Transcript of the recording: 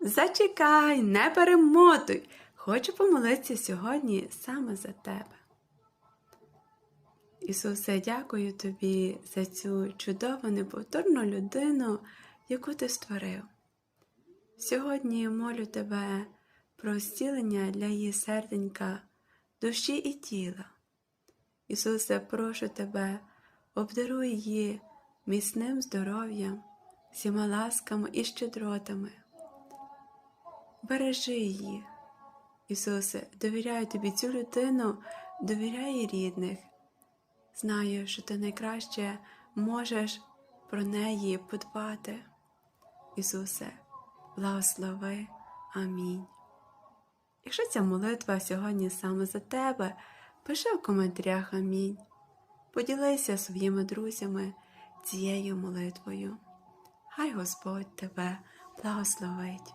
Зачекай, не перемотуй. Хочу помолитися сьогодні саме за тебе. Ісусе, дякую тобі за цю чудову неповторну людину, яку ти створив. Сьогодні молю тебе про зцілення для її серденька, душі і тіла. Ісусе, прошу тебе, обдаруй її міцним здоров'ям, всіма ласками і щедротами. Бережи її. Ісусе, довіряю тобі цю людину, довіряю їй рідних. Знаю, що ти найкраще можеш про неї подбати. Ісусе, благослови. Амінь. Якщо ця молитва сьогодні саме за тебе, пиши в коментарях Амінь. Поділися своїми друзями цією молитвою. Хай Господь тебе благословить.